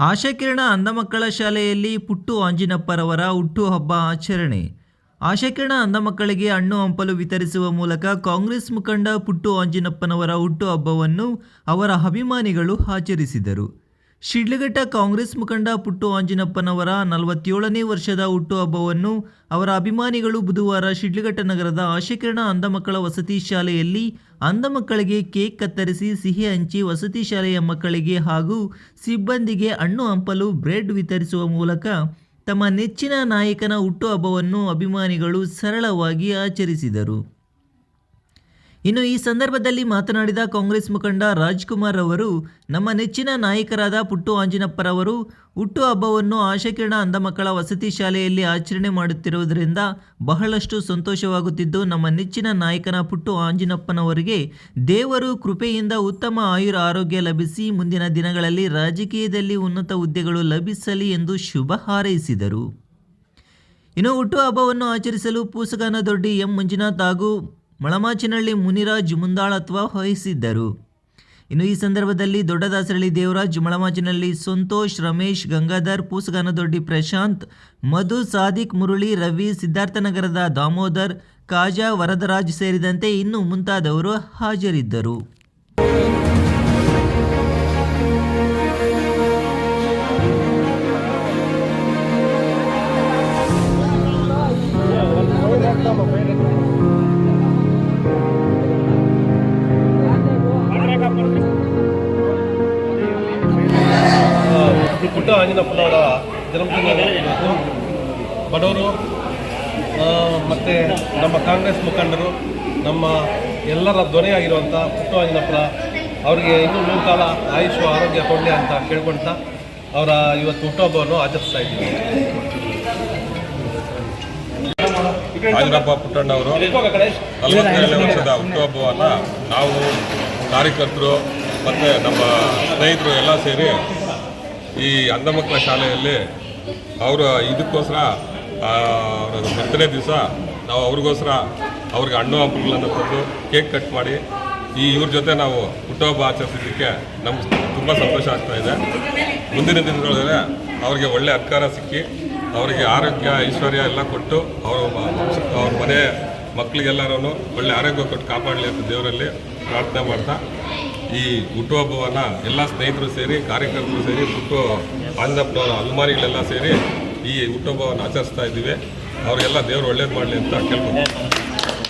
ಆಶಾಕಿರಣ ಅಂಧ ಮಕ್ಕಳ ಶಾಲೆಯಲ್ಲಿ ಪುಟ್ಟು ಆಂಜಿನಪ್ಪರವರ ಹುಟ್ಟುಹಬ್ಬ ಆಚರಣೆ. ಆಶಾಕಿರಣ ಅಂಧ ಮಕ್ಕಳಿಗೆ ಹಣ್ಣು ಹಂಪಲು ವಿತರಿಸುವ ಮೂಲಕ ಕಾಂಗ್ರೆಸ್ ಮುಖಂಡ ಪುಟ್ಟು ಆಂಜಿನಪ್ಪನವರ ಹುಟ್ಟುಹಬ್ಬವನ್ನು ಅವರ ಅಭಿಮಾನಿಗಳು ಆಚರಿಸಿದರು. ಶಿಡ್ಲಘಟ್ಟ ಕಾಂಗ್ರೆಸ್ ಮುಖಂಡ ಪುಟ್ಟು ಆಂಜಿನಪ್ಪನವರ ನಲವತ್ತೇಳನೇ ವರ್ಷದ ಹುಟ್ಟುಹಬ್ಬವನ್ನು ಅವರ ಅಭಿಮಾನಿಗಳು ಬುಧವಾರ ಶಿಡ್ಲಘಟ್ಟ ನಗರದ ಆಶಕಿರಣ ಅಂಧಮಕ್ಕಳ ವಸತಿ ಶಾಲೆಯಲ್ಲಿ ಅಂಧಮಕ್ಕಳಿಗೆ ಕೇಕ್ ಕತ್ತರಿಸಿ ಸಿಹಿ ಹಂಚಿ ವಸತಿ ಶಾಲೆಯ ಮಕ್ಕಳಿಗೆ ಹಾಗೂ ಸಿಬ್ಬಂದಿಗೆ ಹಣ್ಣು ಹಂಪಲು, ಬ್ರೆಡ್ ವಿತರಿಸುವ ಮೂಲಕ ತಮ್ಮ ನೆಚ್ಚಿನ ನಾಯಕನ ಹುಟ್ಟುಹಬ್ಬವನ್ನು ಅಭಿಮಾನಿಗಳು ಸರಳವಾಗಿ ಆಚರಿಸಿದರು. ಇನ್ನು ಈ ಸಂದರ್ಭದಲ್ಲಿ ಮಾತನಾಡಿದ ಕಾಂಗ್ರೆಸ್ ಮುಖಂಡ ರಾಜ್ಕುಮಾರ್ ಅವರು, ನಮ್ಮ ನೆಚ್ಚಿನ ನಾಯಕರಾದ ಪುಟ್ಟು ಆಂಜಿನಪ್ಪರವರು ಹುಟ್ಟುಹಬ್ಬವನ್ನು ಆಶಕಿರಣ ಅಂಧ ಮಕ್ಕಳ ವಸತಿ ಶಾಲೆಯಲ್ಲಿ ಆಚರಣೆ ಮಾಡುತ್ತಿರುವುದರಿಂದ ಬಹಳಷ್ಟು ಸಂತೋಷವಾಗುತ್ತಿದ್ದು, ನಮ್ಮ ನೆಚ್ಚಿನ ನಾಯಕನ ಪುಟ್ಟು ಆಂಜಿನಪ್ಪನವರಿಗೆ ದೇವರು ಕೃಪೆಯಿಂದ ಉತ್ತಮ ಆಯುರ ಆರೋಗ್ಯ ಲಭಿಸಿ ಮುಂದಿನ ದಿನಗಳಲ್ಲಿ ರಾಜಕೀಯದಲ್ಲಿ ಉನ್ನತ ಹುದ್ದೆಗಳು ಲಭಿಸಲಿ ಎಂದು ಶುಭ ಹಾರೈಸಿದರು. ಇನ್ನು ಹುಟ್ಟುಹಬ್ಬವನ್ನು ಆಚರಿಸಲು ಪೂಸಗಾನ ದೊಡ್ಡಿ ಎಂ. ಮಂಜುನಾಥ್ ಹಾಗೂ ಮಳಮಾಚಿನಹಳ್ಳಿ ಮುನಿರಾಜ್ ಮುಂದಾಳತ್ವ ವಹಿಸಿದ್ದರು. ಇನ್ನು ಈ ಸಂದರ್ಭದಲ್ಲಿ ದೊಡ್ಡದಾಸರಳ್ಳಿ ದೇವರಾಜ್ ಮಳಮಾಚಿನಲ್ಲಿ ಸಂತೋಷ್, ರಮೇಶ್, ಗಂಗಾಧರ್ ಪೂಸಗಾನದೊಡ್ಡಿ ಪ್ರಶಾಂತ್, ಮಧು, ಸಾದಿಕ್, ಮುರುಳಿ, ರವಿ, ಸಿದ್ಧಾರ್ಥನಗರದ ದಾಮೋದರ್, ಕಾಜಾ, ವರದರಾಜ್ ಸೇರಿದಂತೆ ಇನ್ನೂ ಮುಂತಾದವರು ಹಾಜರಿದ್ದರು. ಪುಟ್ಟ ಆಂಜನಪ್ಪನವರ ಜನ್ಮದಿನ ಬಡವರು ಮತ್ತು ನಮ್ಮ ಕಾಂಗ್ರೆಸ್ ಮುಖಂಡರು ನಮ್ಮ ಎಲ್ಲರ ಧ್ವನಿಯಾಗಿರುವಂಥ ಪುಟ್ಟ ಆಂಜನಪ್ಪನ ಅವರಿಗೆ ಇನ್ನೂ ನೂರು ಕಾಲ ಆಯುಷು ಆರೋಗ್ಯ ಕೊಡಲಿ ಅಂತ ಕೇಳ್ಕೊಳ್ತಾ ಅವರ ಇವತ್ತು ಹುಟ್ಟುಹಬ್ಬವನ್ನು ಆಚರಿಸ್ತಾ ಇದ್ದೀವಿ. ಆಂಜನಪ್ಪ ಪುಟ್ಟಣ್ಣವರು ನಲವತ್ತೇಳನೇ ವರ್ಷದ ಹುಟ್ಟುಹಬ್ಬವನ್ನು ನಾವು ಕಾರ್ಯಕರ್ತರು ಮತ್ತು ನಮ್ಮ ಸ್ನೇಹಿತರು ಎಲ್ಲ ಸೇರಿ ಈ ಅಂಧ ಮಕ್ಕಳ ಶಾಲೆಯಲ್ಲಿ ಅವರ ಇದಕ್ಕೋಸ್ಕರ ಅವರ ಬರ್ತ್ಡೇ ದಿವಸ ನಾವು ಅವ್ರಿಗೋಸ್ಕರ ಅವ್ರಿಗೆ ಹಣ್ಣು ಹಂಪಲನ್ನು ತಂದು ಕೇಕ್ ಕಟ್ ಮಾಡಿ, ಈ ಇವ್ರ ಜೊತೆ ನಾವು ಹುಟ್ಟುಹಬ್ಬ ಆಚರಿಸಿದ್ದಕ್ಕೆ ನಮ್ಗೆ ತುಂಬ ಸಂತೋಷ ಆಗ್ತಾ ಇದೆ. ಮುಂದಿನ ದಿನಗಳಲ್ಲಿ ಅವ್ರಿಗೆ ಒಳ್ಳೆ ಅಧಿಕಾರ ಸಿಕ್ಕಿ, ಅವರಿಗೆ ಆರೋಗ್ಯ, ಐಶ್ವರ್ಯ ಎಲ್ಲ ಕೊಟ್ಟು ಅವರ ಅವ್ರ ಮನೆ ಮಕ್ಕಳಿಗೆಲ್ಲರೂ ಒಳ್ಳೆ ಆರೋಗ್ಯ ಕೊಟ್ಟು ಕಾಪಾಡಲಿ ಅಂತ ದೇವರಲ್ಲಿ ಪ್ರಾರ್ಥನೆ ಮಾಡ್ತಾ ಈ ಹುಟ್ಟುಹಬ್ಬವನ್ನು ಎಲ್ಲ ಸ್ನೇಹಿತರು ಸೇರಿ, ಕಾರ್ಯಕರ್ತರು ಸೇರಿ ಹುಟ್ಟು ಆಂಧ್ರಪ್ಪನವರ ಅಭಿಮಾನಿಗಳೆಲ್ಲ ಸೇರಿ ಈ ಹುಟ್ಟುಹಬ್ಬವನ್ನು ಆಚರಿಸ್ತಾ ಇದ್ದೀವಿ. ಅವರಿಗೆಲ್ಲ ದೇವರು ಒಳ್ಳೇದು ಮಾಡಲಿ ಅಂತ ಕೇಳ್ಬೋದು